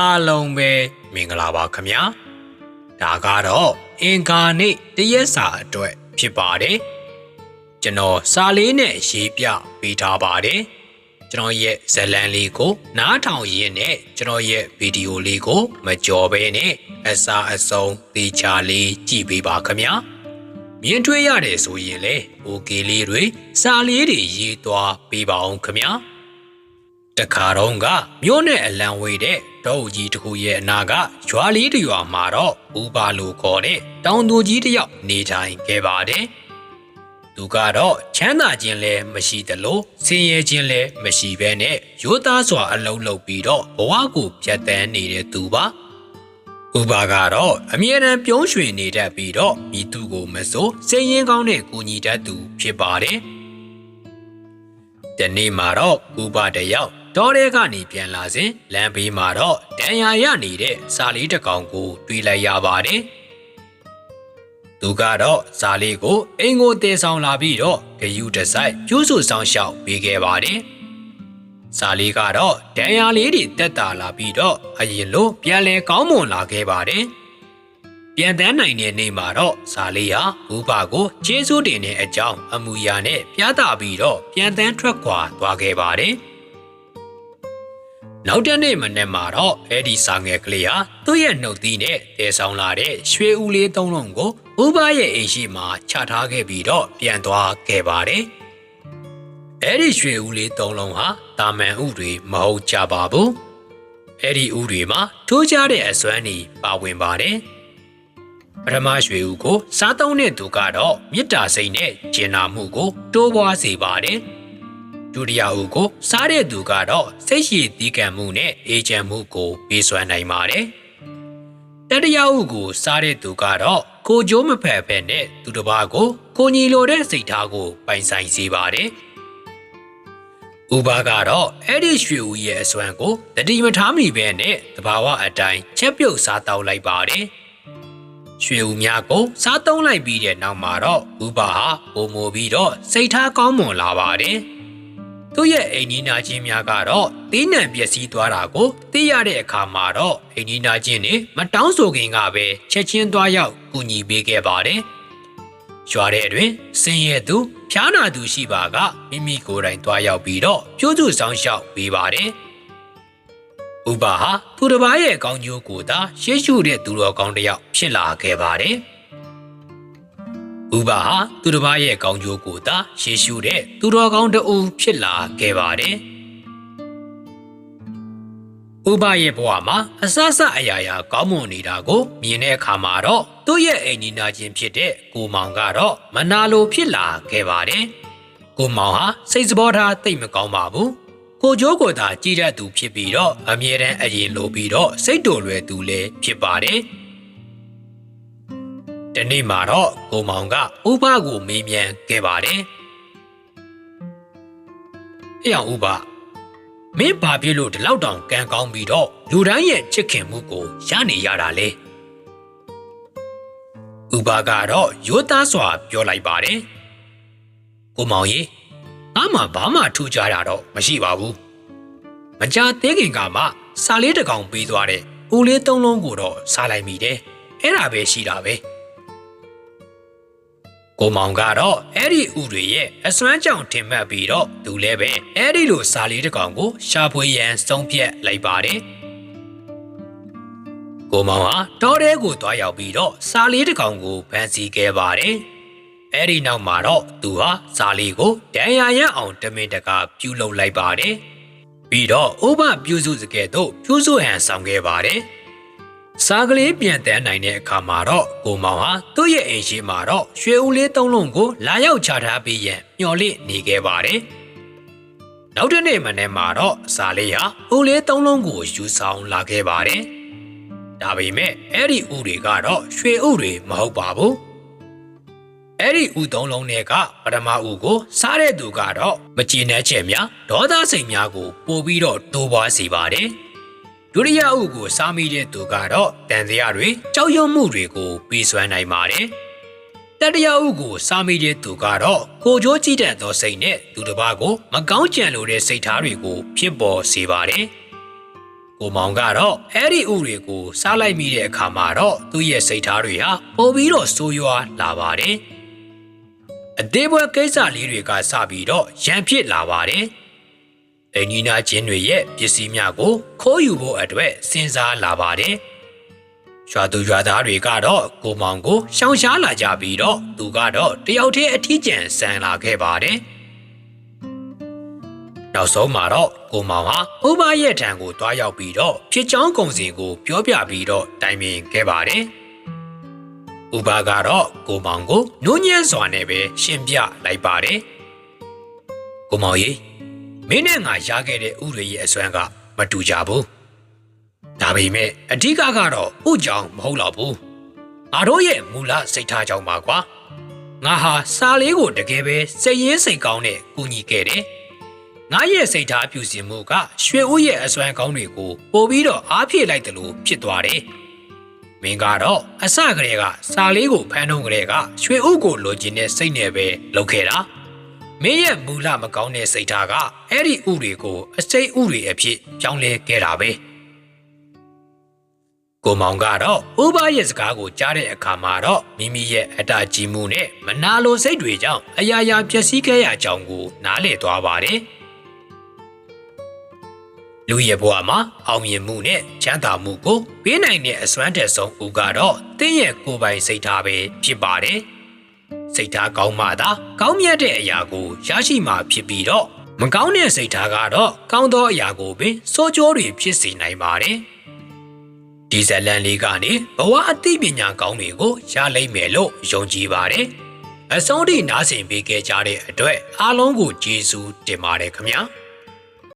အားလုံးပဲမင်္ဂလာပါခင်ဗျာဒါကတော့အင်္ဂါနေ့တရက်စာအတွက်ဖြစ်ပါတယ်ကျွန်တော်စာလေးနဲ့ရေးပြပေးထားပါတယ်ကျွန်တော်ရဲ့ဇတ်လန်းလေးကို နားထောင်ရင်းနဲ့ကျွန်တော်ရဲ့ဗီဒီယိုလေးကို မကြော်ဘဲနဲ့အစားအဆုံးသေချာလေးကြည့်ပေးပါခင်ဗျာမြင်တွေ့ရတယ်ဆိုရင်လေ okay လေးတွေစာလေးတွေရေးသွားပေးပါအောင်ခင်ဗျာ တခါတော့ကမြို့နဲ့အလံဝေးတဲ့တောအုပ်ကြီးတစ်ခုရဲ့အနာကရွာလေးတစ်ရွာမှာတော့ဥပါလိုခေါ်တဲ့တောင်သူကြီးတစ်ယောက်နေထိုင်ခဲ့ပါတယ်။သူကတော့ချမ်းသာခြင်းလည်းမရှိသလိုဆင်းရဲခြင်းလည်းမရှိဘဲနဲ့ရိုးသားစွာအလုံးလုံးပြီးတော့ဘဝကိုဖြတ်တန်းနေတဲ့သူပါ။ဥပါကတော့အမြဲတမ်းပြုံးရွှင်နေတတ်ပြီးတော့မိသူကိုမစိုးစိတ်ရင်းကောင်းတဲ့ကိုကြီးတတ်သူဖြစ်ပါတယ်။တနေ့မှာတော့ဥပတယောက် တောထဲကနေပြန်လာစဉ်လမ်းဘေးမှာတော့ဒဏ်ရာရနေတဲ့စာလေးတစ်ကောင်ကိုတွေ့လိုက်ရပါတယ်။သူကတော့စာလေးကိုအိမ်ကိုတည်ဆောင်လာပြီးတော့ဂယုတစိုက်ကျိုးဆူဆောင်ရှောက်ပေးခဲ့ပါတယ်။စာလေးကတော့ဒဏ်ရာလေးတွေတက်တာလာပြီးတော့အရင်လိုပြန်လဲကောင်းမွန်လာခဲ့ပါတယ်။ပြန်တန်းနိုင်တဲ့နေ့မှာတော့ဇာလေးဟာဥပါကိုကျေးဇူးတင်တဲ့အကြောင်းအမူအရာနဲ့ပြသပြီးတော့ပြန်တန်းထွက်ခွာသွားခဲ့ပါတယ်။ နောက်တဲ့နေ့မနေ့မှာတော့အဲ့ဒီစာငယ်ကလေးဟာသူ့ရဲ့နှုတ်သီးနဲ့တည်ဆောင်လာတဲ့ရွှေဦးလေးသုံးလုံးကိုဥပါရဲ့အိမ်ရှိမှာချထားခဲ့ပြီးတော့ပြန်သွားခဲ့ပါတယ်။အဲ့ဒီရွှေဦးလေးသုံးလုံးဟာတာမန်ဥတွေမဟုတ်ကြပါဘူး။အဲ့ဒီဥတွေမှာထိုးကြတဲ့အစွမ်းတွေပါဝင်ပါတယ်။ပထမရွှေဦးကိုစားသုံးတဲ့သူကတော့မေတ္တာစိတ်နဲ့ကျင်နာမှုကိုတိုးပွားစေပါတယ်။ ဒုတိယဦးကိုစားတဲ့သူကတော့စိတ်ရှည်သီးကံမှုနဲ့အေးချမ်းမှုကိုပေးစွမ်းနိုင်ပါတယ်။တတိယဦးကိုစားတဲ့သူကတော့ကိုကြိုးမဖက်ဖက်နဲ့သူတစ်ပါးကိုကိုညီလိုတဲ့စိတ်ထားကိုပိုင်ဆိုင်စေပါတယ်။ဥပါကတော့အဲ့ဒီရွှေဦးရဲ့အစွမ်းကိုတတိမထားမိပဲနဲ့တဘာဝအတိုင်းချက်ပြုတ်စားတောက်လိုက်ပါတယ်။ရွှေဦးများကိုစားသုံးလိုက်ပြီးတဲ့နောက်မှာတော့ဥပါဟာပုံမိုပြီးတော့စိတ်ထားကောင်းမွန်လာပါတယ်။ သူ့ရဲ့အိမ်နီးနာချင်းများကတော့တီးနှံပျက်စီးသွားတာကိုသိရတဲ့အခါမှာတော့အိမ်နီးနာချင်းတွေမတောင်းဆိုခင်ကပဲချက်ချင်းသွားရောက်ကူညီပေးခဲ့ပါတယ်။ရွာတဲ့အတွင်စင်ရဲ့သူဖျားနာသူရှိပါကမိမိကိုယ်တိုင်သွားရောက်ပြီးတော့ပြုစုဆောင်ရှောက်ပေးပါတယ်။ဥပါဟာသူတစ်ပါးရဲ့ကောင်းကျိုးကိုသာရှေ့ရှုတဲ့သူတော်ကောင်းတစ်ယောက်ဖြစ်လာခဲ့ပါတယ်။ ဥပါဟာသူတစ်ပါးရဲ့ကောင်းကျိုးကိုသာရှေ့ရှုတဲ့သူတော်ကောင်းတစ်ဦးဖြစ်လာခဲ့ပါတယ်။ဥပါရဲ့ဘဝမှာအဆအဆအရာရာကောင်းမွန်နေတာကိုမြင်တဲ့အခါမှာတော့သူ့ရဲ့အိမ်နီနာချင်းဖြစ်တဲ့ကိုမောင်ကတော့မနာလိုဖြစ်လာခဲ့ပါတယ်။ကိုမောင်ဟာစိတ်စဘောထားတိတ်မကောင်းပါဘူး။ကိုကျိုးကိုသာကြည်တတ်သူဖြစ်ပြီးတော့အမြဲတမ်းအရင်လိုပြီးတော့စိတ်တော်လွယ်သူလည်းဖြစ်ပါတယ်။ ဒီနေ့မှာတော့ကိုမောင်ကဥပကိုမေးမြန်းခဲ့ပါတယ်။အေးအောင်ဥပမင်းဘာဖြစ်လို့ဒီလောက်တောင်ကံကောင်းပြီးတော့လူတိုင်းရဲ့ချစ်ခင်မှုကိုရနေရတာလဲ။ဥပကတော့ရိုးသားစွာပြောလိုက်ပါတယ်။ကိုမောင်ရေငါမှဘာမှထူးခြားတာတော့မရှိပါဘူး။မကြသေးခင်ကမှစာလေးတစ်ကောင်ပေးသွားတဲ့ဦးလေးသုံးလုံးကိုတော့စားလိုက်မိတယ်။အဲ့ဒါပဲရှိတာပဲ။ ကိုမောင်ကတော့အဲ့ဒီဥတွေရဲ့အစွမ်းကြောင့်ထင်မှတ်ပြီးတော့သူလည်းပဲအဲ့ဒီလိုစာလေးတစ်ကောင်ကိုရှာဖွေရန်စုံဖြတ်လိုက်ပါတယ်။ကိုမောင်ဟာတောထဲကိုသွားရောက်ပြီးတော့စာလေးတစ်ကောင်ကိုဖမ်းဆီးခဲ့ပါတယ်။အဲ့ဒီနောက်မှာတော့သူဟာစာလေးကိုဒဏ်ရာရအောင်တမင်တကာပြုလုပ်လိုက်ပါတယ်။ပြီးတော့ဥပပြုစုစကဲ့သို့ပြုစုဟန်ဆောင်ခဲ့ပါတယ်။ စားကလေးပြန်တန်းနိုင်တဲ့အခါမှာတော့ကိုမောင်ဟာသူ့ရဲ့အိမ်ရှိမှာတော့ရွှေဦးလေးသုံးလုံးကိုလာရောက်ချထားပြီးရန်မျှော်လင့်နေခဲ့ပါတယ်။နောက်တစ်နေ့မနေ့မှာတော့စားလေးဟာဦးလေးသုံးလုံးကိုယူဆောင်လာခဲ့ပါတယ်။ဒါပေမဲ့အဲ့ဒီဦးတွေကတော့ရွှေဦးတွေမဟုတ်ပါဘူး။အဲ့ဒီဦးသုံးလုံးတွေကပထမဦးကိုစားတဲ့သူကတော့မကြည်နှက်ချက်များဒေါသစိတ်များကိုပို့ပြီးတော့တိုးပွားစေပါတယ်။ ဒုတိယဥကိုစားမိတဲ့သူကတော့တန်တရားတွေကြောက်ရွံ့မှုတွေကိုပေးစွမ်းနိုင်ပါတယ်။တတိယဥကိုစားမိတဲ့သူကတော့ကိုကြိုးကြည့်တတ်သောစိတ်နဲ့သူတစ်ပါးကိုမကောင်းကြံလိုတဲ့စိတ်ထားတွေကိုဖြစ်ပေါ်စေပါတယ်။ကိုမောင်ကတော့အဲ့ဒီဥတွေကိုစားလိုက်မိတဲ့အခါမှာတော့သူ့ရဲ့စိတ်ထားတွေဟာပိုပြီးတော့ဆိုးရွားလာပါတယ်အသေးပွဲကိစ္စလေးတွေကစပြီးတော့ရန်ဖြစ်လာပါတယ် အညီနာချင်းတွေရဲ့ပစ္စည်းများကိုခိုးယူဖို့အတွက်စဉ်းစားလာပါတယ်ရွာသူရွာသားတွေကတော့ကိုမောင်ကိုရှောင်ရှားလာကြပြီးတော့သူကတော့တယောက်တည်းအထီးကျန်ဆန်လာခဲ့ပါတယ်နောက်ဆုံးမှာတော့ကိုမောင်ဟာဥပရဲ့ထံကိုတွားရောက်ပြီးတော့ဖြစ်ချောင်းကုံစီကိုပြောပြပြီးတော့တိုင်ပင်ခဲ့ပါတယ်ဥပကတော့ကိုမောင်ကိုနုညံ့စွာနဲ့ပဲရှင်းပြလိုက်ပါတယ်ကိုမောင်ကြီး မင်းနဲ့ငါရခဲ့တဲ့ဥတွေရဲ့အစွမ်းကမတူကြဘူးဒါပေမဲ့အဓိကကတော့ဥကြောင့်မဟုတ်တော့ဘူးငါတို့ရဲ့မူလစိတ်ထားကြောင့်ပါကွာငါဟာစာလေးကိုတကယ်ပဲစိတ်ရင်းစိတ်ကောင်းနဲ့ကူညီခဲ့တယ်ငါရဲ့စိတ်ထားပြုစီမှုကရွှေဦးရဲ့အစွမ်းကောင်းတွေကိုပို့ပြီးတော့အားဖြည့်လိုက်တယ်လို့ဖြစ်သွားတယ်မင်းကတော့အစကတည်းကစာလေးကိုဖမ်းထုံးကလေးကရွှေဦးကိုလိုချင်တဲ့စိတ်နဲ့ပဲလုပ်ခဲ့တာ မင်းရဲ့မူလမကောင်းတဲ့စိတ်ထားကအဲ့ဒီဥတွေကိုအစိတ်ဥတွေအဖြစ်ပြောင်းလဲခဲ့တာပဲကိုမောင်ကတော့ဥပရဲ့စကားကိုကြားတဲ့အခါမှာတော့မိမိရဲ့အတ္တကြီးမှုနဲ့မနာလိုစိတ်တွေကြောင့်အယားယာပျက်စီးခဲ့ရကြောင်းကိုနားလည်သွားပါတယ်လူရဲ့ဘဝမှာအောင်မြင်မှုနဲ့ချမ်းသာမှုကိုပေးနိုင်တဲ့အစွမ်းတက်ဆုံးဦးကတော့တင်းရဲ့ကိုယ်ပိုင်စိတ်ထားပဲဖြစ်ပါတယ်။ စိတ်ထားကောင်းမှသာကောင်းမြတ်တဲ့အရာကိုရရှိမှဖြစ်ပြီးတော့မကောင်းတဲ့စိတ်ထားကတော့ကောင်းသောအရာကိုပင်စိုးကျိုးတွေဖြစ်စေနိုင်ပါတယ်။ဒီဇလန်လေးကနေဘဝအသိပညာကောင်းတွေကိုရလိမ့်မယ်လို့ယုံကြည်ပါတယ်။အဆုံးထိနားဆင်ပေးခဲ့ကြတဲ့အတွက်အားလုံးကိုကျေးဇူးတင်ပါတယ်ခင်ဗျာ။